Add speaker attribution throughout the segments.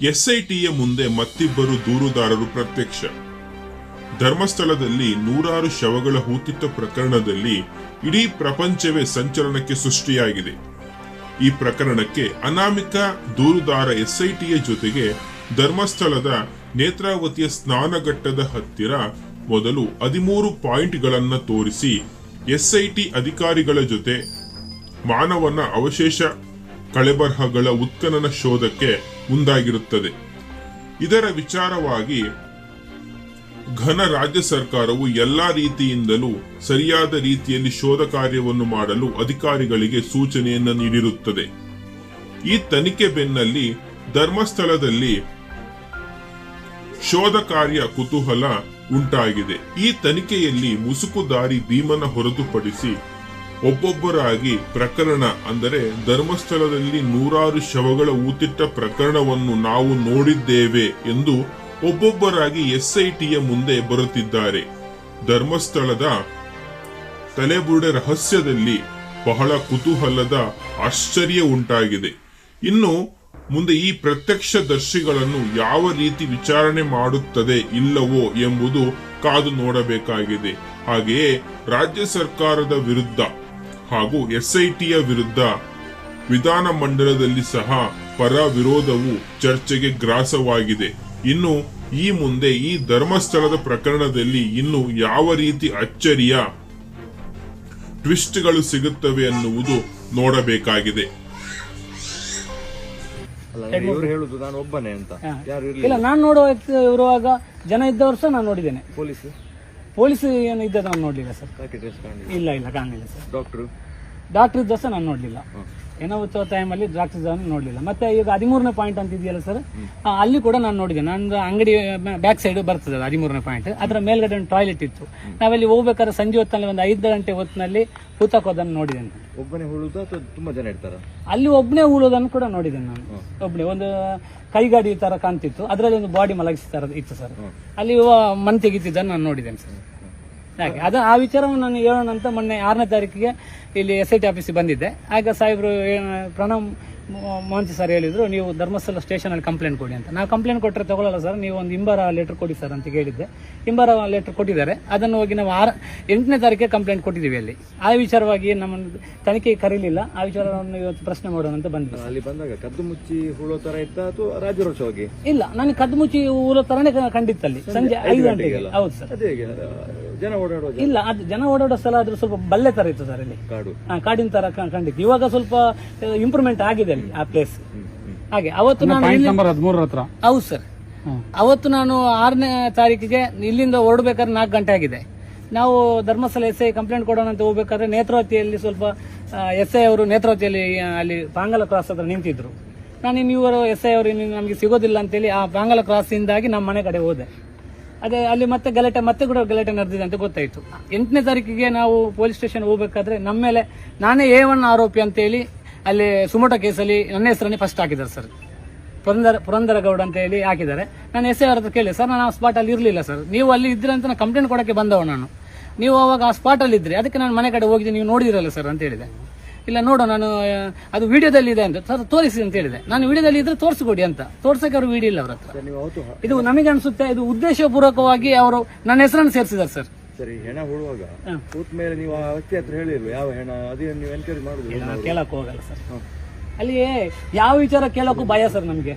Speaker 1: ಎಸ್ಐಟಿಯ ಮುಂದೆ ಮತ್ತಿಬ್ಬರು ದೂರುದಾರರು ಪ್ರತ್ಯಕ್ಷ. ಧರ್ಮಸ್ಥಳದಲ್ಲಿ ನೂರಾರು ಶವಗಳ ಹೂತಿತ್ತ ಪ್ರಕರಣದಲ್ಲಿ ಇಡೀ ಪ್ರಪಂಚವೇ ಸಂಚಲನಕ್ಕೆ ಸೃಷ್ಟಿಯಾಗಿದೆ. ಈ ಪ್ರಕರಣಕ್ಕೆ ಅನಾಮಿಕ ದೂರುದಾರ ಎಸ್ಐಟಿಯ ಜೊತೆಗೆ ಧರ್ಮಸ್ಥಳದ ನೇತ್ರಾವತಿಯ ಸ್ನಾನಘಟ್ಟದ ಹತ್ತಿರ ಮೊದಲು ಹದಿಮೂರು ಪಾಯಿಂಟ್ಗಳನ್ನು ತೋರಿಸಿ ಎಸ್ಐಟಿ ಅಧಿಕಾರಿಗಳ ಜೊತೆ ಮಾನವನ ಅವಶೇಷ ಕಳೆಬರಹಗಳ ಉತ್ಖನನ ಶೋಧಕ್ಕೆ ಮುಂದಾಗಿರುತ್ತದೆ. ಇದರ ವಿಚಾರವಾಗಿ ಘನ ರಾಜ್ಯ ಸರ್ಕಾರವು ಎಲ್ಲಾ ರೀತಿಯಿಂದಲೂ ಸರಿಯಾದ ರೀತಿಯಲ್ಲಿ ಶೋಧ ಕಾರ್ಯವನ್ನು ಮಾಡಲು ಅಧಿಕಾರಿಗಳಿಗೆ ಸೂಚನೆಯನ್ನು ನೀಡಿರುತ್ತದೆ. ಈ ತನಿಖೆ ಬೆನ್ನಲ್ಲಿ ಧರ್ಮಸ್ಥಳದಲ್ಲಿ ಶೋಧ ಕಾರ್ಯ ಕುತೂಹಲ ಉಂಟಾಗಿದೆ. ಈ ತನಿಖೆಯಲ್ಲಿ ಮುಸುಕುದಾರಿ ಭೀಮನ ಹೊರತುಪಡಿಸಿ ಒಬ್ಬೊಬ್ಬರಾಗಿ ಪ್ರಕರಣ ಅಂದರೆ ಧರ್ಮಸ್ಥಳದಲ್ಲಿ ನೂರಾರು ಶವಗಳ ಊತಿಟ್ಟ ಪ್ರಕರಣವನ್ನು ನಾವು ನೋಡಿದ್ದೇವೆ ಎಂದು ಒಬ್ಬೊಬ್ಬರಾಗಿ ಎಸ್ಐಟಿಯ ಮುಂದೆ ಬರುತ್ತಿದ್ದಾರೆ. ಧರ್ಮಸ್ಥಳದ ತಲೆಬುರುಡೆ ರಹಸ್ಯದಲ್ಲಿ ಬಹಳ ಕುತೂಹಲದ ಆಶ್ಚರ್ಯ ಉಂಟಾಗಿದೆ. ಇನ್ನು ಮುಂದೆ ಈ ಪ್ರತ್ಯಕ್ಷದರ್ಶಿಗಳನ್ನು ಯಾವ ರೀತಿ ವಿಚಾರಣೆ ಮಾಡುತ್ತದೆ ಇಲ್ಲವೋ ಎಂಬುದು ಕಾದು ನೋಡಬೇಕಾಗಿದೆ. ಹಾಗೆಯೇ ರಾಜ್ಯ ಸರ್ಕಾರದ ವಿರುದ್ಧ ಹಾಗೂ ಎಸ್ಐಟಿಯ ವಿರುದ್ಧ ವಿಧಾನ ಮಂಡಲದಲ್ಲಿ ಸಹ ಪರ ವಿರೋಧವು ಚರ್ಚೆಗೆ ಗ್ರಾಸವಾಗಿದೆ. ಇನ್ನು ಈ ಮುಂದೆ ಈ ಧರ್ಮಸ್ಥಳದ ಪ್ರಕರಣದಲ್ಲಿ ಇನ್ನು ಯಾವ ರೀತಿ ಅಚ್ಚರಿಯ ಟ್ವಿಸ್ಟ್ಗಳು ಸಿಗುತ್ತವೆ ಅನ್ನುವುದು ನೋಡಬೇಕಾಗಿದೆ.
Speaker 2: ಹೇಳುದು ನಾನು ಒಬ್ಬನೇ ಅಂತ. ಯಾರು
Speaker 3: ಇಲ್ಲ ನಾನು ನೋಡುವ ಇರುವಾಗ ಜನ ಇದ್ದವರು ಸಹ ನಾನು ನೋಡಿದ್ದೇನೆ.
Speaker 2: ಪೊಲೀಸ್?
Speaker 3: ಪೊಲೀಸ್ ಏನು ಇದ್ದದ್ದು ನಾನು ನೋಡಲಿಲ್ಲ ಸರ್. ಇಲ್ಲ ಇಲ್ಲ ಕಾಣಲಿಲ್ಲ ಸರ್.
Speaker 2: ಡಾಕ್ಟ್ರು
Speaker 3: ಡಾಕ್ಟರ್ ಇದ್ದ ಸಹ ನಾನು ನೋಡಲಿಲ್ಲ. ಏನೋ ಟೈಮಲ್ಲಿ ಡಾಕ್ಟರ್ ನೋಡಲಿಲ್ಲ. ಮತ್ತೆ ಈಗ ಹದಿಮೂರನೇ ಪಾಯಿಂಟ್ ಅಂತ ಇದೆಯಲ್ಲ ಸರ್ ಅಲ್ಲಿ ಕೂಡ ನಾನು ನೋಡಿದೆ. ನಂದು ಅಂಗಡಿ ಬ್ಯಾಕ್ ಸೈಡ್ ಬರ್ತದೆ ಹದಿಮೂರನೇ ಪಾಯಿಂಟ್ ಅದರ ಮೇಲ್ಗಡೆ ಒಂದು ಟಾಯ್ಲೆಟ್ ಇತ್ತು. ನಾವಲ್ಲಿ ಹೋಗ್ಬೇಕಾದ್ರೆ ಸಂಜೆ ಹೊತ್ತಿನಲ್ಲಿ ಒಂದು ಐದು ಗಂಟೆ ಹೊತ್ತಿನಲ್ಲಿ ಹೂತಾಕೋದನ್ನು ನೋಡಿದೆ
Speaker 2: ಒಬ್ಬನೇ ಹುಳುದು ಅಥವಾ ತುಂಬಾ ಜನ ಇರ್ತಾರೆ?
Speaker 3: ಅಲ್ಲಿ ಒಬ್ಬನೇ ಉಳೋದನ್ನು ಕೂಡ ನೋಡಿದೆ ನಾನು. ಒಬ್ಬನೇ ಒಂದು ಕೈಗಾಡಿ ತರ ಕಾಣ್ತಿತ್ತು. ಅದರಲ್ಲಿ ಒಂದು ಬಾಡಿ ಮಲಗಿಸ್ತಾರ ಇತ್ತು ಸರ್ ಅಲ್ಲಿ ಮನ್ ತೆಗಿತಿದ್ದನ್ನು ನಾನು ನೋಡಿದ್ದೇನೆ ಸರ್ ಹಾಗೆ. ಅದು ಆ ವಿಚಾರವನ್ನು ನಾನು ಹೇಳೋಣ ಅಂತ ಮೊನ್ನೆ ಆರನೇ ತಾರೀಕಿಗೆ ಇಲ್ಲಿ ಎಸ್ ಐ ಟಿ ಆಫೀಸಿಗೆ ಬಂದಿದ್ದೆ. ಆಗ ಸಾಹೇಬರು ಏನ್- ಪ್ರಣಮ್ ಮೊ- ಮೋಹಂತಿ ಸರ್ ಹೇಳಿದ್ರು ನೀವು ಧರ್ಮಸ್ಥಳ ಸ್ಟೇಷನಲ್ಲಿ ಕಂಪ್ಲೇಂಟ್ ಕೊಡಿ ಅಂತ. ನಾವು ಕಂಪ್ಲೇಂಟ್ ಕೊಟ್ಟರೆ ತಗೊಳ್ಳಲ್ಲ ಸರ್ ನೀವು ಒಂದು ಇಂಬಾರ ಲೆಟರ್ ಕೊಡಿ ಸರ್ ಅಂತ ಕೇಳಿದ್ದೆ ಇಂಬಾರ ಲೆಟರ್ ಕೊಟ್ಟಿದ್ದಾರೆ. ಅದನ್ನು ಹೋಗಿ ನಾವು ಆರ ಎಂಟನೇ ತಾರೀಕಿಗೆ ಕಂಪ್ಲೇಂಟ್ ಕೊಟ್ಟಿದ್ದೀವಿ ಅಲ್ಲಿ. ಆ ವಿಚಾರವಾಗಿ ನಮ್ಮನ್ನು ತನಿಖೆ ಕರೀಲಿಲ್ಲ. ಆ ವಿಚಾರವನ್ನು ಇವತ್ತು ಪ್ರಶ್ನೆ ಮಾಡೋಣ ಅಂತ ಬಂದ್ವಿ.
Speaker 2: ಅಲ್ಲಿ ಬಂದಾಗ ಕದ್ದು ಮುಚ್ಚಿ ಹುಳೋ ತರ ಇತ್ತ ಅಥವಾ ಹೋಗಿ?
Speaker 3: ಇಲ್ಲ ನನಗೆ ಕದ್ದು ಮುಚ್ಚಿ ಹುಳೋ ತರನೇ ಕಂಡಿತ್ತಲ್ಲಿ ಸಂಜೆ ಐದು ಗಂಟೆಗೆ. ಹೌದು ಸರ್
Speaker 2: ಅದೇ ಹೇಗೆ ಜನ ಓಡಾಡುವ
Speaker 3: ಇಲ್ಲ ಅದು ಜನ ಓಡಾಡೋ ಸ್ಥಳ ಆದ್ರೂ ಸ್ವಲ್ಪ ಬಲ್ಲೆ ತರ ಇತ್ತು ಸರ್ ಇಲ್ಲಿ
Speaker 2: ಕಾಡು.
Speaker 3: ಹಾ, ಕಾಡಿನ ತರ ಕ- ಕಂಡಿತ್ತು ಇವಾಗ ಸ್ವಲ್ಪ ಇಂಪ್ರೂವ್ಮೆಂಟ್ ಆಗಿದೆ ಅಲ್ಲಿ ಆ ಪ್ಲೇಸ್ ಹಾಗೆ ಅವತ್ತು ನಾನು ಇಲ್ಲಿ-
Speaker 4: ನಂಬರ್ ಹದಿಮೂರರ ಹತ್ರ.
Speaker 3: ಹೌದು ಸರ್. ಅವತ್ತು ನಾನು ಆರನೇ ತಾರೀಕಿಗೆ ಇಲ್ಲಿಂದ ಹೊರಡ್ಬೇಕಾದ್ರೆ ನಾಲ್ಕು ಗಂಟೆ ಆಗಿದೆ. ನಾವು ಧರ್ಮಸ್ಥಳ ಎಸ್ ಐ ಕಂಪ್ಲೇಂಟ್ ಕೊಡೋಣ ಅಂತ ಹೋಗ್ಬೇಕಾದ್ರೆ ನೇತ್ರಾವತಿಯಲ್ಲಿ ಸ್ವಲ್ಪ ಎಸ್ ಐ ಅವರು ನೇತ್ರಾವತಿಯಲ್ಲಿ ಆ, ಅಲ್ಲಿ ಪಾಂಗಲ ಕ್ರಾಸ್ ಹತ್ರ ನಿಂತಿದ್ರು. ನಾನು ಇನ್ನು ಇವರು ಎಸ್ ಐ ಅವರು ಇನ್ನು ನಮಗೆ ಸಿಗೋದಿಲ್ಲ ಅಂತೇಳಿ ಆ ಪಾಂಗಲ ಕ್ರಾಸಿಂದಾಗಿ ನಮ್ಮ ಮನೆ ಕಡೆ ಹೋದೆ. ಅದೇ, ಅಲ್ಲಿ ಮತ್ತೆ ಗಲಾಟೆ, ಮತ್ತೆ ಕೂಡ ಗಲಾಟೆ ನಡೆದಿದೆ ಅಂತ ಗೊತ್ತಾಯ್ತು. ಎಂಟನೇ ತಾರೀಕಿಗೆ ನಾವು ಪೊಲೀಸ್ ಸ್ಟೇಷನ್ ಹೋಗ್ಬೇಕಾದ್ರೆ ನಮ್ಮ ಮೇಲೆ ನಾನೇ ಎ ಒನ್ ಆರೋಪಿ ಅಂತೇಳಿ ಅಲ್ಲಿ ಸುಮೋಟ ಕೇಸಲ್ಲಿ ನನ್ನ ಹೆಸರನ್ನೇ ಫಸ್ಟ್ ಹಾಕಿದ್ದಾರೆ ಸರ್ ಪುರಂದರ ಪುರಂದರ ಗೌಡ ಅಂತ ಹೇಳಿ ಹಾಕಿದ್ದಾರೆ. ನಾನು ಎಸ್ ಐ ಅವ್ರ ಹತ್ರ ಕೇಳಿ ಸರ್ ನಾನು ಆ ಸ್ಪಾಟ್ ಅಲ್ಲಿ ಇರಲಿಲ್ಲ ಸರ್ ನೀವು ಅಲ್ಲಿ ಇದ್ರೆ ಅಂತ ನಾನು ಕಂಪ್ಲೇಂಟ್ ಕೊಡೋಕ್ಕೆ ಬಂದವ ನಾನು. ನೀವು ಅವಾಗ ಆ ಸ್ಪಾಟ್ ಅಲ್ಲಿ ಇದ್ರಿ. ಅದಕ್ಕೆ ನಾನು ಮನೆ ಕಡೆ ಹೋಗಿದ್ದೆ, ನೀವು ನೋಡಿದಿರಲ್ಲ ಸರ್ ಅಂತ ಹೇಳಿದೆ. ಇಲ್ಲ ನೋಡು ನಾನು ಅದು ವಿಡಿಯೋದಲ್ಲಿ ಇದೆ ಅಂತ. ಸರ್ ತೋರಿಸಿ ಅಂತ ಹೇಳಿದೆ. ನಾನು ವಿಡಿಯೋದಲ್ಲಿ ಇದ್ರೆ ತೋರಿಸ್ಕೊಡಿ ಅಂತ. ತೋರ್ಸಕ್ಕೆ ಅವರು ವಿಡಿಯೋ ಇಲ್ಲ ಅವ್ರ ಹತ್ರ. ಇದು ನಮಗೆ ಅನ್ಸುತ್ತೆ ಇದು ಉದ್ದೇಶಪೂರ್ವಕವಾಗಿ ಅವರು ನನ್ನ ಹೆಸರನ್ನು ಸೇರಿಸಿದ್ದಾರೆ ಸರ್.
Speaker 2: ಸರಿ ಹೆಣ ಹುಳುವಾಗ ಕೂತ್ ಮೇಲೆ ನೀವು ಆ ವ್ಯಕ್ತಿ ಹತ್ರ ಹೇಳಿಲ್ವ? ಯಾವ ಹೆಣ? ಅದೇ ನೀವು ಮಾಡುದು?
Speaker 3: ನಾನು ಕೇಳಕ್ ಹೋಗಲ್ಲ ಸರ್. ಅಲ್ಲಿ ಯಾವ ವಿಚಾರ ಕೇಳೋಕ್ಕೂ ಭಯ ಸರ್ ನಮಗೆ.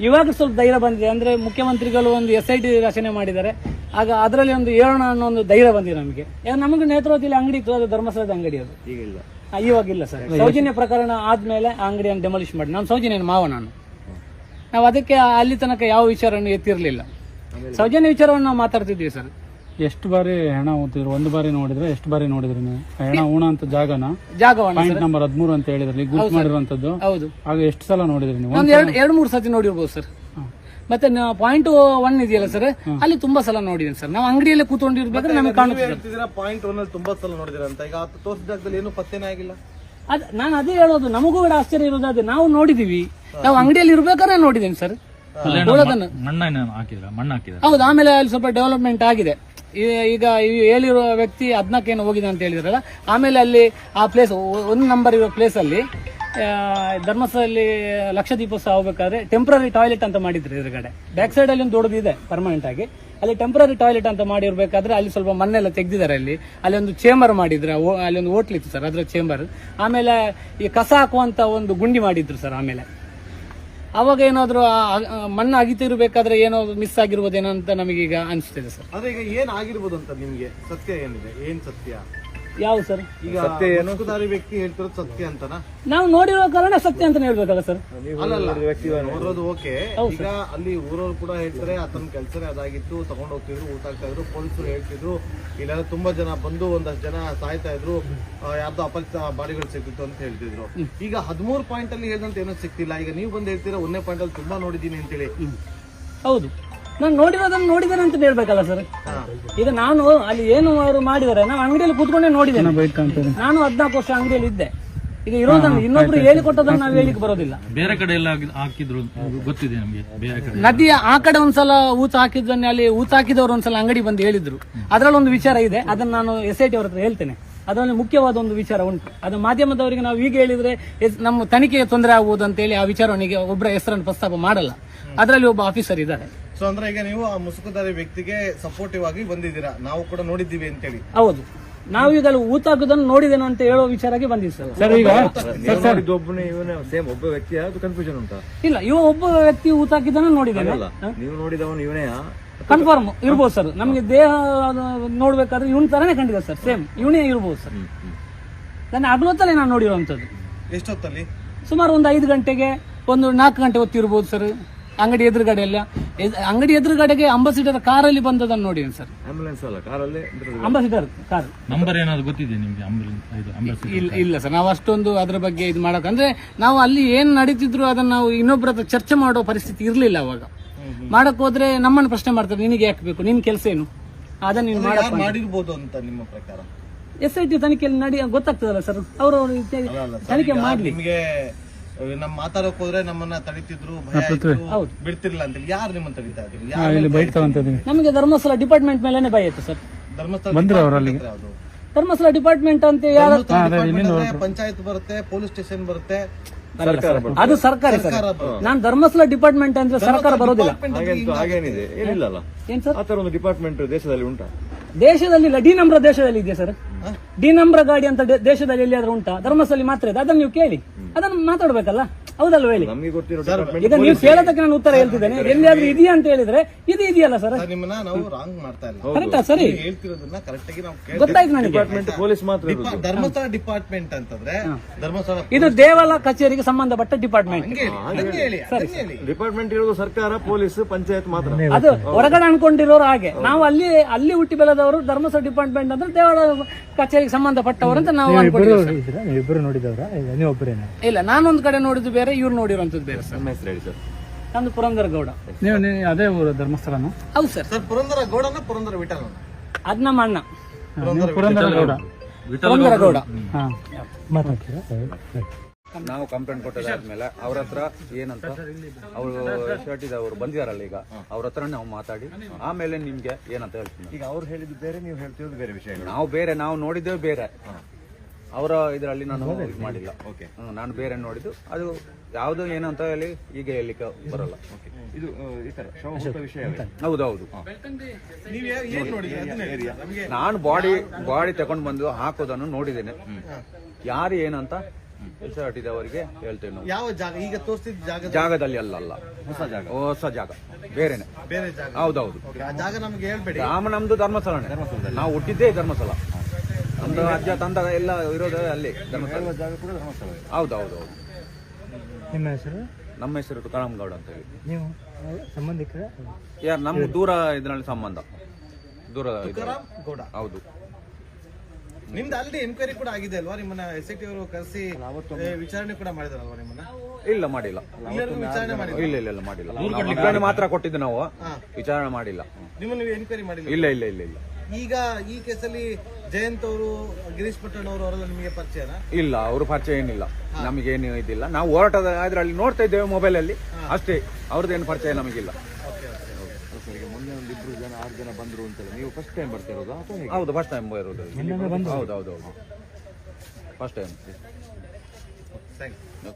Speaker 3: ಇವಾಗ ಸ್ವಲ್ಪ ಧೈರ್ಯ ಬಂದಿದೆ. ಅಂದ್ರೆ ಮುಖ್ಯಮಂತ್ರಿಗಳು ಒಂದು ಎಸ್ ಐ ಟಿ ರಚನೆ ಮಾಡಿದ್ದಾರೆ. ಆಗ ಅದರಲ್ಲಿ ಒಂದು ಹೇಳೋಣ ಅನ್ನೋ ಒಂದು ಧೈರ್ಯ ಬಂದಿದೆ ನಮಗೆ. ನಮಗೆ ನೇತೃತ್ವದಲ್ಲಿ ಅಂಗಡಿ ಇತ್ತು ಅದು ಧರ್ಮಸ್ಥಳದ ಅಂಗಡಿ ಅದು.
Speaker 2: ಈಗ ಇಲ್ಲ
Speaker 3: ಆ, ಇವಾಗಿಲ್ಲ ಸರ್. ಸೌಜನ್ಯ ಪ್ರಕರಣ ಆದ್ಮೇಲೆ ಆ ಅಂಗಡಿಯನ್ನು ಡೆಮಾಲಿಷ್ ಮಾಡಿ. ನಾನು ಸೌಜನ್ಯನ ಮಾವ ನಾನು. ನಾವು ಅದಕ್ಕೆ ಅಲ್ಲಿ ತನಕ ಯಾವ ವಿಚಾರವನ್ನು ಎತ್ತಿರಲಿಲ್ಲ. ಸೌಜನ್ಯ ವಿಚಾರವನ್ನು ನಾವು ಮಾತಾಡ್ತಿದ್ವಿ ಸರ್.
Speaker 4: ಎಷ್ಟು ಬಾರಿ ಹೆಣ ಓದ್ತಿದ್ರು ಒಂದು ಬಾರಿ ನೋಡಿದ್ರೆ ಎಷ್ಟು ಬಾರಿ ನೋಡಿದ್ರಿ ನೀವು? ಹೆಣ ಉಣ ಅಂತ ಜಾಗನ?
Speaker 3: ಜಾಗವನ್ನು
Speaker 4: ಪಾಯಿಂಟ್ ನಂಬರ್ ಹದಿಮೂರು ಅಂತ ಹೇಳಿದ್ರಿ ಗುರುತು ಮಾಡಿರುವಂತದ್ದು
Speaker 3: ಹೌದು.
Speaker 4: ಆಗ ಎಷ್ಟು ಸಲ ನೋಡಿದ್ರಿ ನೀವು?
Speaker 3: ಒಂದು ಎರಡು ಎರಡು ಮೂರು ಸತಿ ನೋಡಿರ್ಬೋದು ಸರ್. ಮತ್ತೆ ಪಾಯಿಂಟ್ ಒನ್ ಇದೆಯಲ್ಲ ಸರ್ ಅಲ್ಲಿ ತುಂಬಾ ಸಲ ನೋಡಿದೀನಿ ಸರ್ ನಾವು ಅಂಗಡಿಯಲ್ಲಿ ಕೂತ್ಕೊಂಡಿರ್ಬೇಕಾದ್ರೆ ನಮಗೆ ಕಾಣುತ್ತೆ
Speaker 5: ಪಾಯಿಂಟ್ ಒನ್ ಅಲ್ಲಿ ತುಂಬಾ ಸಲ ನೋಡಿದ್ರಂತ ಈಗ ಆತ ತೋರಿಸಿದ ಜಾಗದಲ್ಲಿ ಏನು ಪತ್ತೆನೇ ಆಗಿಲ್ಲ.
Speaker 3: ಅದ್ ನಾನು ಅದೇ ಹೇಳೋದು ನಮಗೂ ಕೂಡ ಆಶ್ಚರ್ಯ ಇರೋದು. ಅದೇ ನಾವು ನೋಡಿದೀವಿ. ನಾವು ಅಂಗಡಿಯಲ್ಲಿ ಇರ್ಬೇಕಾದ್ರೆ ನೋಡಿದ್ದೀನಿ ಸರ್ ಉಳೋದನ್ನು
Speaker 6: ಹಾಕಿದ್ರ? ಮಣ್ಣು ಹಾಕಿದ್ರ?
Speaker 3: ಹೌದು ಆಮೇಲೆ ಅಲ್ಲಿ ಸ್ವಲ್ಪ ಡೆವಲಪ್ಮೆಂಟ್ ಆಗಿದೆ. ಈಗ ಹೇಳಿರುವ ವ್ಯಕ್ತಿ ಹದ್ನಾಲ್ಕೇನು ಹೋಗಿದೆ ಅಂತ ಹೇಳಿದ್ರಲ್ಲ. ಆಮೇಲೆ ಅಲ್ಲಿ ಆ ಪ್ಲೇಸ್ ಒಂದು ನಂಬರ್ ಇರೋ ಪ್ಲೇಸ್ ಅಲ್ಲಿ ಧರ್ಮಸ್ಥಳದಲ್ಲಿ ಲಕ್ಷ ದೀಪೋತ್ಸವ ಹೋಗ್ಬೇಕಾದ್ರೆ ಟೆಂಪ್ರರಿ ಟಾಯ್ಲೆಟ್ ಅಂತ ಮಾಡಿದ್ರು ಎದುರುಗಡೆ. ಬ್ಯಾಕ್ ಸೈಡ್ ಅಲ್ಲಿ ಒಂದು ದೊಡ್ಡದಿದೆ ಪರ್ಮನೆಂಟ್ ಆಗಿ. ಅಲ್ಲಿ ಟೆಂಪ್ರರಿ ಟಾಯ್ಲೆಟ್ ಅಂತ ಮಾಡಿರ್ಬೇಕಾದ್ರೆ ಅಲ್ಲಿ ಸ್ವಲ್ಪ ಮಣ್ಣೆಲ್ಲ ತೆಗ್ದಿದ್ದಾರೆ ಅಲ್ಲಿ. ಅಲ್ಲಿ ಒಂದು ಚೇಂಬರ್ ಮಾಡಿದ್ರೆ ಅಲ್ಲಿ ಒಂದು ಹೋಟ್ಲ್ ಇತ್ತು ಸರ್, ಅದ್ರ ಚೇಂಬರ್ ಆಮೇಲೆ ಈ ಕಸ ಹಾಕುವಂತ ಒಂದು ಗುಂಡಿ ಮಾಡಿದ್ರು ಸರ್ ಆಮೇಲೆ. ಅವಾಗ ಏನಾದ್ರು ಮಣ್ಣು ಅಗಿತಿರ್ಬೇಕಾದ್ರೆ ಏನೋ ಮಿಸ್ ಆಗಿರ್ಬೋದೇನೋ ಅಂತ ನಮಗೀಗ ಅನಿಸ್ತಿದೆ ಸರ್.
Speaker 5: ಈಗ ಏನ್ ಆಗಿರ್ಬೋದು ಅಂತ ನಿಮ್ಗೆ ಸತ್ಯ ಏನಿದೆ? ಏನ್ ಸತ್ಯ?
Speaker 3: ಯಾವ ಸರ್?
Speaker 5: ಈಗ ಮುಸುಕುಧಾರಿ ವ್ಯಕ್ತಿ ಹೇಳ್ತಿರೋದು ಸತ್ಯ ಅಂತನಾ?
Speaker 3: ನಾವು ನೋಡಿರೋ ಕಾರಣ ಸತ್ಯ ಅಂತ ಹೇಳ್ಬೇಕಲ್ಲ ಸರ್?
Speaker 5: ಅಲ್ಲಲ್ಲ ನೋಡೋದು ಓಕೆ. ಈಗ ಅಲ್ಲಿ ಊರವ್ರು ಕೂಡ ಹೇಳ್ತಾರೆ ಆತನ ಕೆಲ್ಸನೇ ಅದಾಗಿತ್ತು ತಗೊಂಡ್ ಹೋಗ್ತಿದ್ರು ಊಟ ಆಗ್ತಾ ಇದ್ರು ಪೊಲೀಸರು ಹೇಳ್ತಿದ್ರು. ಇಲ್ಲ ತುಂಬಾ ಜನ ಬಂದು ಒಂದಷ್ಟು ಜನ ಸಾಯ್ತಾ ಇದ್ರು. ಯಾವ್ದೋ ಯಾರ್ದೋ ಅಪರಿಚಿತ ಬಾಡಿಗಳು ಸಿಕ್ಕಿತ್ತು ಅಂತ ಹೇಳ್ತಿದ್ರು. ಈಗ ಹದಿಮೂರು ಪಾಯಿಂಟ್ ಅಲ್ಲಿ ಹೇಳಿದಂತ ಏನೋ ಸಿಕ್ತಿಲ್ಲ. ಈಗ ನೀವು ಬಂದು ಹೇಳ್ತೀರಾ ಒಂದನೇ ಪಾಯಿಂಟ್ ಅಲ್ಲಿ ತುಂಬಾ ನೋಡಿದೀನಿ ಅಂತೇಳಿ.
Speaker 3: ಹೌದು. ನಾನು ನೋಡಿರೋದನ್ನ ನೋಡಿದ್ದೇನೆ ಅಂತ ಹೇಳ್ಬೇಕಲ್ಲ ಸರ್ ಈಗ ನಾನು ಅಲ್ಲಿ ಏನು ಅವರು ಮಾಡಿದ್ದಾರೆ ನಾವು ಅಂಗಡಿಯಲ್ಲಿ ಕೂತ್ಕೊಂಡೇ ನೋಡಿದ್ದೇನೆ. ನಾನು ಹದಿನಾಲ್ಕು ವರ್ಷ ಅಂಗಡಿಯಲ್ಲಿ ಇದ್ದೆ. ಈಗ ಇರೋದನ್ನ ಇನ್ನೊಬ್ರು ಹೇಳಿಕೊಟ್ಟದನ್ನ ನಾವು ಹೇಳಿಕ್ ಬರೋದಿಲ್ಲ.
Speaker 6: ಬೇರೆ ಕಡೆ ಎಲ್ಲ ಹಾಕಿದ್ರು ಗೊತ್ತಿದೆ ನಮಗೆ ಬೇರೆ ಕಡೆ.
Speaker 3: ನದಿಯ ಆ ಕಡೆ ಒಂದ್ಸಲ ಊತ ಹಾಕಿದ್ದನ್ನ ಅಲ್ಲಿ ಊತ ಹಾಕಿದವರು ಒಂದ್ಸಲ ಅಂಗಡಿ ಬಂದು ಹೇಳಿದ್ರು. ಅದರಲ್ಲಿ ಒಂದು ವಿಚಾರ ಇದೆ ಅದನ್ನ ನಾನು ಎಸ್ ಐ ಟಿ ಅವ್ರ ಹತ್ರ ಹೇಳ್ತೇನೆ. ಅದರಲ್ಲಿ ಮುಖ್ಯವಾದ ಒಂದು ವಿಚಾರ ಉಂಟು. ಅದು ಮಾಧ್ಯಮದವರಿಗೆ ನಾವು ಈಗ ಹೇಳಿದ್ರೆ ನಮ್ಮ ತನಿಖೆಗೆ ತೊಂದರೆ ಆಗ್ಬೋದು ಅಂತ ಹೇಳಿ ಆ ವಿಚಾರವನಿಗೆ ಒಬ್ಬರ ಹೆಸರನ್ನು ಪ್ರಸ್ತಾಪ ಮಾಡಲ್ಲ. ಅದರಲ್ಲಿ ಒಬ್ಬ ಆಫೀಸರ್ ಇದ್ದಾರೆ.
Speaker 5: ಸೊ ಅಂದ್ರೆ ಈಗ ನೀವು ಆ ಮುಸುಕುದಾರಿ ವ್ಯಕ್ತಿಗೆ ಸಪೋರ್ಟಿವ್ ಆಗಿ ಬಂದಿದ್ದೀರಾ? ನಾವು ಕೂಡ ನೋಡಿದ್ದೀವಿ ಅಂತೇಳಿ.
Speaker 3: ಹೌದು. ನಾವು ಈಗ ಅಲ್ಲಿ ಊತ ನೋಡಿದೇನು ನೋಡಿದೇನೋ ಅಂತ ಹೇಳೋ ವಿಚಾರಕ್ಕೆ ಬಂದಿದ್ದೀವಿ ಸರ್.
Speaker 4: ಸರ್ ಈಗ
Speaker 2: ನೀವು ನೋಡಿದ್ದು ಒಬ್ಬನೇ ಇವನೇ ಸೇಮ್ ಒಬ್ಬ ವ್ಯಕ್ತಿ ಅದು ಕನ್ಫ್ಯೂಷನ್ ಉಂಟಾ?
Speaker 3: ಇಲ್ಲ ಇವ ಒಬ್ಬ ವ್ಯಕ್ತಿ ಊತ ಹಾಕಿದ್ದನ್ನು ನೋಡಿದ್ದೇನೆ.
Speaker 2: ಅಲ್ಲ ನೀವು ನೋಡಿದವನು ಇವನೇ
Speaker 3: ಕನ್ಫರ್ಮ್ ಇರ್ಬೋದು ಸರ್. ನಮಗೆ ದೇಹ ನೋಡ್ಬೇಕಾದ್ರೆ ಇವನ್ ತರನೇ ಕಂಡಿದೆ ಸರ್. ಸೇಮ್ ಇವನೇ ಇರ್ಬೋದು ಸರ್. ನನ್ನ ಹಗಲೊತ್ತಲ್ಲೇ ನಾನು ನೋಡಿರುವಂತದ್ದು
Speaker 5: ಎಷ್ಟೊತ್ತಲ್ಲಿ?
Speaker 3: ಸುಮಾರು ಒಂದು ಐದು ಗಂಟೆಗೆ ಒಂದು ನಾಲ್ಕು ಗಂಟೆ ಹೊತ್ತಿರ್ಬೋದು ಸರ್. ಅಂಗಡಿ ಎದುರುಗಡೆ ಎಲ್ಲ. ಅಂಗಡಿ ಎದುರುಗಡೆಗೆ ಅಂಬಾಸಿಡರ್ ಕಾರಲ್ಲಿ ಬಂದದನ್ನು ನೋಡಿ ಸರ್.
Speaker 2: ಆಂಬುಲೆನ್ಸ್ ಅಲ್ಲ ಕಾರಲ್ಲಿ
Speaker 3: ಅಂಬಾಸಿಡರ್ ಕಾರ್.
Speaker 6: ನಂಬರ್ ಏನಾದ್ರು ಗೊತ್ತಿದೆ ನಿಮ್ಗೆ ಅಂಬುಲೆನ್ಸ್ ಇದು ಅಂಬುಲೆನ್ಸ್
Speaker 3: ಇಲ್ಲ ಇಲ್ಲ ಸರ್ ನಾವು ಅಷ್ಟೊಂದು ಅದ್ರ ಬಗ್ಗೆ ಇದು ಮಾಡಕ್ ಅಂದ್ರೆ ನಾವು ಅಲ್ಲಿ ಏನ್ ನಡೀತಿದ್ರು ಅದನ್ನ ನಾವು ಇನ್ನೊಬ್ಬರ ಹತ್ರ ಚರ್ಚೆ ಮಾಡೋ ಪರಿಸ್ಥಿತಿ ಇರ್ಲಿಲ್ಲ ಅವಾಗ. ಮಾಡಕ್ ಹೋದ್ರೆ ನಮ್ಮನ್ನು ಪ್ರಶ್ನೆ ಮಾಡ್ತಾರೆ ನಿನಗೆ ಯಾಕೆ ಬೇಕು? ನಿನ್ ಕೆಲಸ ಏನು? ಅದನ್ನ ನೀನು ಮಾಡಕ್
Speaker 5: ಮಾಡಿರ್ಬೋದು ಅಂತ ನಿಮ್ಮ ಪ್ರಕಾರ?
Speaker 3: ಎಸ್ ಐ ಟಿ ತನಿಖೆಯಲ್ಲಿ ನಡಿ ಗೊತ್ತಾಗ್ತದಲ್ಲ ಸರ್? ಅವರು ತನಿಖೆ ಮಾಡ್ಲಿ.
Speaker 5: ನಿಮ್ಗೆ ಅಹ್, ನಮ್ ಮಾತಾಡಕ್ ಹೋದ್ರೆ ನಮ್ಮನ್ನ ತಡಿತಿದ್ರು ಭಯ ಆಯ್ತು, ಬಿಡ್ತಿರ್ಲಿಲ್ಲ ಅಂತ ಯಾರು ನಿಮ್ಮನ್ನ ತಡಿತಾ ಇದ್ರು? ಯಾರು
Speaker 3: ನಮಗೆ ಧರ್ಮಸ್ಥಳ ಡಿಪಾರ್ಟ್ಮೆಂಟ್ ಮೇಲೆನೆ ಭಯ ಇತ್ತು ಸರ್.
Speaker 5: ಧರ್ಮಸ್ಥಳ department ಯಾವ್ದು?
Speaker 3: ಧರ್ಮಸ್ಥಳ ಡಿಪಾರ್ಟ್ಮೆಂಟ್ ಅಂತ ಯಾರ
Speaker 5: ಧರ್ಮಸ್ಥಳ department ಅಂದ್ರೆ ಪಂಚಾಯತ್ ಬರುತ್ತೆ ಪೊಲೀಸ್ ಸ್ಟೇಷನ್ ಬರುತ್ತೆ.
Speaker 3: ಅದು ಸರ್ಕಾರಿ ಸರ್. ನಾನು ಧರ್ಮಸ್ಥಳ ಡಿಪಾರ್ಟ್ಮೆಂಟ್ ಅಂದ್ರೆ ಸರ್ಕಾರ ಬರೋದಿಲ್ಲ.
Speaker 2: ಹಾಗೇನಿದೆ ಹಾಗೇನಿದೆ? ಏನಿಲ್ಲಲ್ಲ.
Speaker 3: ಏನ್ ಸರ್?
Speaker 2: ಆ ತರ ಒಂದು ಡಿಪಾರ್ಟ್ಮೆಂಟ್ ದೇಶದಲ್ಲಿ ಉಂಟಾ?
Speaker 3: ದೇಶದಲ್ಲಿ ಲಡಿ ಡಿ ದೇಶದಲ್ಲಿ ಇದೆಯಾ ಸರ್? ಡಿ ನಂಬ್ರ ಗಾಡಿ ಅಂತ ದೇಶದಲ್ಲಿ ಎಲ್ಲಿಯಾದ್ರೂ ಉಂಟಾ? ಧರ್ಮಸ್ಥಳ ಮಾತ್ರ ಇದೆ. ಅದನ್ನ ನೀವು ಕೇಳಿ. ಅದನ್ನ ಮಾತಾಡ್ಬೇಕಲ್ಲ? ಹೌದಲ್ವ ಹೇಳಿ?
Speaker 2: ನಮಗೆ ಗೊತ್ತಿರೋ ಡಿಪಾರ್ಟ್ಮೆಂಟ್
Speaker 3: ಈಗ ನೀವು ಕೇಳೋದಕ್ಕೆ ನಾನು ಉತ್ತರ ಹೇಳ್ತಿದ್ದೇನೆ. ಎಲ್ಲಿಯಾದ್ರೂ ಇದೆಯಾ ಅಂತ ಹೇಳಿದ್ರೆ ಇದು ಇದೆಯಲ್ಲ ಸರ್?
Speaker 5: ಸರ್, ನಿಮ್ಮನ್ನ ನಾವು ರಾಂಗ್ ಮಾಡ್ತಾ ಇಲ್ಲ.
Speaker 3: ಕರೆಕ್ಟಾ ಸರಿ.
Speaker 5: ನೀವು ಹೇಳ್ತಿರೋದನ್ನ ಕರೆಕ್ಟ್ ಆಗಿ ನಾವು ಕೇಳ್ತೀವಿ.
Speaker 3: ಗೊತ್ತಾಯ್ತು ನನಗೆ.
Speaker 2: ಡಿಪಾರ್ಟ್ಮೆಂಟ್ ಪೊಲೀಸ್ ಮಾತ್ರ ಇರೋದು.
Speaker 5: ಡಿಪಾ- ಧರ್ಮಸ್ಥಳ ಡಿಪಾರ್ಟ್ಮೆಂಟ್ ಅಂತಂದ್ರೆ ಧರ್ಮಸ್ಥಳ
Speaker 3: ಇದು ದೇವಾಲ ಕಚೇರಿಗೆ ಸಂಬಂಧಪಟ್ಟ ಡಿಪಾರ್ಟ್ಮೆಂಟ್
Speaker 5: ಹಂಗೆ ಹೇಳಿ, ಹಂಗೆ ಹೇಳಿ, ಹಂಗೆ ಹೇಳಿ.
Speaker 2: ಡಿಪಾರ್ಟ್ಮೆಂಟ್ ಇರೋದು ಸರ್ಕಾರ ಪೊಲೀಸ್ ಪಂಚಾಯತ್ ಮಾತ್ರ.
Speaker 3: ಅದು ಹೊರಗಡೆ ಅನ್ಕೊಂಡಿರೋರು ಹಾಗೆ. ನಾವು ಅಲ್ಲಿ ಅಲ್ಲಿ ಹುಟ್ಟಿ ಬೆಳೆದವರು ಧರ್ಮಸ್ಥಳ ಡಿಪಾರ್ಟ್ಮೆಂಟ್ ಅಂದ್ರೆ ದೇವಾಲಯ ಕಚೇರಿಗೆ ಸಂಬಂಧಪಟ್ಟವರು ಅಂತ ನಾವು ಅನ್ಕೊಂಡಿದ್ದೀವಿ ಸರ್.
Speaker 4: ಇಬ್ಬರು ನೋಡಿದವ್ರ? ನೀವು ಒಬ್ಬರೇನ
Speaker 3: ಇಲ್ಲ ನಾನೊಂದ್ ಕಡೆ ನೋಡಿದ್ದು ಬೇರೆ. ಇವ್ರು ನೋಡಿರುವಂತದ್ದು ಬೇರೆ ಸರ್.
Speaker 2: ನಮ್ಮ ಹೆಸರು ಹೇಳಿ ಸರ್.
Speaker 3: ನಮ್ದು ಪುರಂದರ ಗೌಡ.
Speaker 4: ನೀವು ನೀವು ಅದೇ ಊರು ಧರ್ಮಸ್ಥಳನ?
Speaker 3: ಹೌದು ಸರ್.
Speaker 5: ಸರ್ ಪುರಂದರ ಗೌಡನ ಪುರಂದರ ವಿಠಲ.
Speaker 3: ಅದ್ ನಮ್ಮ ಅಣ್ಣ
Speaker 4: ನೀವು ಪುರಂದರ ಗೌಡ.
Speaker 3: ಪುರಂದರ ಗೌಡ.
Speaker 4: ಹಾ. ಮಾತಾಡ್ತೀರಾ?
Speaker 7: ನಾವು ಕಂಪ್ಲೇಂಟ್ ಕೊಟ್ಟದಾದ್ಮೇಲೆ ಅವ್ರ ಹತ್ರ ಏನಂತ ಅವರು ಶರ್ಟ್ ಅವ್ರು ಬಂದಿದಾರಲ್ಲ ಈಗ ಅವ್ರ ಹತ್ರ ನಾವು ಮಾತಾಡಿ ಆಮೇಲೆ ನಿಮ್ಗೆ ಏನಂತ ಹೇಳ್ತೀನಿ.
Speaker 2: ಈಗ ಅವ್ರು ಹೇಳಿದ್ದು ಬೇರೆ ನೀವು ಹೇಳ್ತಿರೋದು ಬೇರೆ ವಿಷಯ.
Speaker 7: ನಾವು ಬೇರೆ ನಾವು ನೋಡಿದ್ದೇವೆ ಬೇರೆ. ಅವರ ಇದರಲ್ಲಿ ನಾನು ಇದು ಮಾಡಿಲ್ಲ ಓಕೆ ನಾನು ಬೇರೆ ನೋಡಿದ್ದು. ಅದು ಯಾವುದು ಏನಂತ ಹೇಳಿ ಈಗ ಹೇಳಲಿಕ್ಕೆ ಬರಲ್ಲ.
Speaker 2: ಇದು ಈ ತರ ಶವ ಹುಟ್ಟೋ ವಿಷಯವೇ?
Speaker 7: ಹೌದೌದು
Speaker 5: ಏನ್
Speaker 7: ನಾನು ಬಾಡಿ ಬಾಡಿ ತಗೊಂಡು ಬಂದು ಹಾಕೋದನ್ನು ನೋಡಿದ್ದೇನೆ. ಯಾರು ಏನಂತ ಹೆಸರಾಟಿದವರಿಗೆ ಹೇಳ್ತೇವೆ ನಾವು.
Speaker 5: ಯಾವ ಜಾಗ? ಈಗ ತೋರಿಸಿದ ಜಾಗ
Speaker 7: ಜಾಗದಲ್ಲಿ ಅಲ್ಲಲ್ಲ ಹೊಸ ಜಾಗ. ಹೊಸ ಜಾಗ. ಬೇರೆನೆ.
Speaker 5: ಬೇರೆ ಜಾಗ.
Speaker 7: ಹೌದೌದು.
Speaker 5: ಜಾಗ ನಮ್ಗೆ ಹೇಳ್ಬೇಡಿ.
Speaker 7: ರಾಮ ನಮ್ದು ಧರ್ಮಸ್ಥಳನೇ. ನಾವು ಹುಟ್ಟಿದ್ದೇ ಧರ್ಮಸ್ಥಳ. ನಮ್ದು ಅಜ್ಜ ತಂದ ಎಲ್ಲ ಇರೋದು ಅಲ್ಲಿ. ಧರ್ಮಸ್ಥಳ
Speaker 2: ಜಾಗ ಕೂಡ ಧರ್ಮಸ್ಥಳ
Speaker 7: ಹೌದೌದು
Speaker 4: ನಿಮ್ಮ ಹೆಸರು?
Speaker 7: ನಮ್ಮ ಹೆಸರು ತುಕಾರಾಮ್ಗೌಡ ಅಂತ ಹೇಳಿ.
Speaker 4: ನೀವು ಸಂಬಂಧಿಕರ?
Speaker 7: ಯಾರು ನಮ್ಮ ದೂರ ಇದರಲ್ಲಿ ಸಂಬಂಧ. ದೂರ.
Speaker 5: ಗೌಡ
Speaker 7: ಹೌದು.
Speaker 5: ನಿಮ್ದು ಅಲ್ಲಿ ಎನ್ಕ್ವೈರಿ ಕೂಡ ಆಗಿದೆ ಅಲ್ವಾ? ನಿಮ್ಮನ್ನ ಎಸ್ ಐ ಟಿ ಅವರು ಕರೆಸಿ ವಿಚಾರಣೆ ಕೂಡ ಮಾಡಿದಾರಲ್ವಾ ನಿಮ್ಮನ್ನ?
Speaker 7: ಇಲ್ಲ ಮಾಡಿಲ್ಲ.
Speaker 5: ವಿಚಾರಣೆ ಮಾಡಿದ್ರು?
Speaker 7: ಇಲ್ಲ ಇಲ್ಲ ಇಲ್ಲ ಮಾಡಿಲ್ಲ. ವಿಚಾರಣೆ ಮಾತ್ರ ಕೊಟ್ಟಿದ್ದು ನಾವು. ವಿಚಾರಣೆ ಮಾಡಿಲ್ಲ.
Speaker 5: ನಿಮ್ಮನ್ನ ನೀವು ಎನ್ಕ್ವೈರಿ ಮಾಡಿಲ್ಲ?
Speaker 7: ಇಲ್ಲ ಇಲ್ಲ ಇಲ್ಲ ಇಲ್ಲ.
Speaker 5: ಈಗ ಈ ಕೇಸಲ್ಲಿ ಜಯಂತ್ ಅವರು ಗಿರೀಶ್ ಪಟ್ಟಣ್ ಅವರು ಅವರೆಲ್ಲ ನಿಮಗೆ ಪರಿಚಯನ?
Speaker 7: ಇಲ್ಲ ಅವರು ಪರಿಚಯ ಏನಿಲ್ಲ. ನಮಗೇನು ಇದಿಲ್ಲ. ನಾವು ಹೋರಾಟದ ಅದ್ರಲ್ಲಿ ನೋಡ್ತಾ ಇದ್ದೇವೆ ಮೊಬೈಲ್ ಅಲ್ಲಿ. ಅಷ್ಟೇ ಅವ್ರದ್ದೇನು ಪರಿಚಯ ನಮಗಿಲ್ಲ.
Speaker 2: ಈಗ ಮೊನ್ನೆ ಒಂದು ಇಬ್ರು ಜನ ಆರು ಜನ ಬಂದ್ರು ನೀವು ಫಸ್ಟ್ ಟೈಮ್ ಬರ್ತಾ ಇರೋದು?
Speaker 7: ಹೌದು ಫಸ್ಟ್ ಟೈಮ್ ಇರೋದು ಹೌದು ಹೌದು ಹೌದು. First time
Speaker 5: thank you